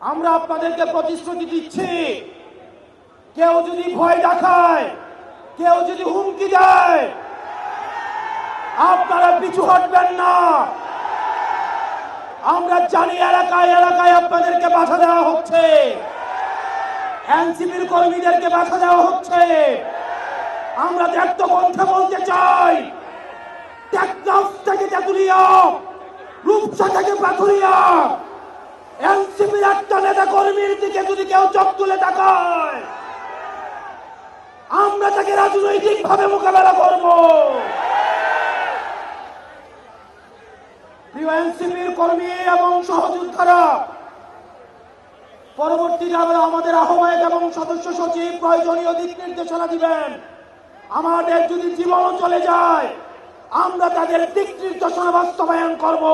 আমরা আপনাদেরকে প্রতিশ্রুতি দিচ্ছি। কেউ যদি ভয় দেখায়, কেউ যদি হুমকি দেয়, আপনারা পিছু হটবেন না। আমরা জানি এলাকায় এলাকায় আপনাদেরকে বাধা দেওয়া হচ্ছে। এনসিপির কর্মীদেরকে বাধা দেওয়া হচ্ছে। আমরা দেখতে কণ্ঠে বলতে চাই, টেকনাফ থেকে তেতুলিয়া, রূপসা থেকে পাথুরিয়া এনসিপির একটা নেতা কর্মীর দিকে যদি কেউ চোখ তুলে তাকায়, আমরা তাকে রাজনৈতিক ভাবে মোকাবেলা করব। এনসিপির কর্মী এবং সহযোদ্ধারা, পরবর্তীতে আমরা আমাদের আহ্বায়ক এবং সদস্য সচিব প্রয়োজনীয় দিক নির্দেশনা দিবেন। আমাদের যদি জীবনও চলে যায়, আমরা তাদের দিক নির্দেশনা বাস্তবায়ন করব।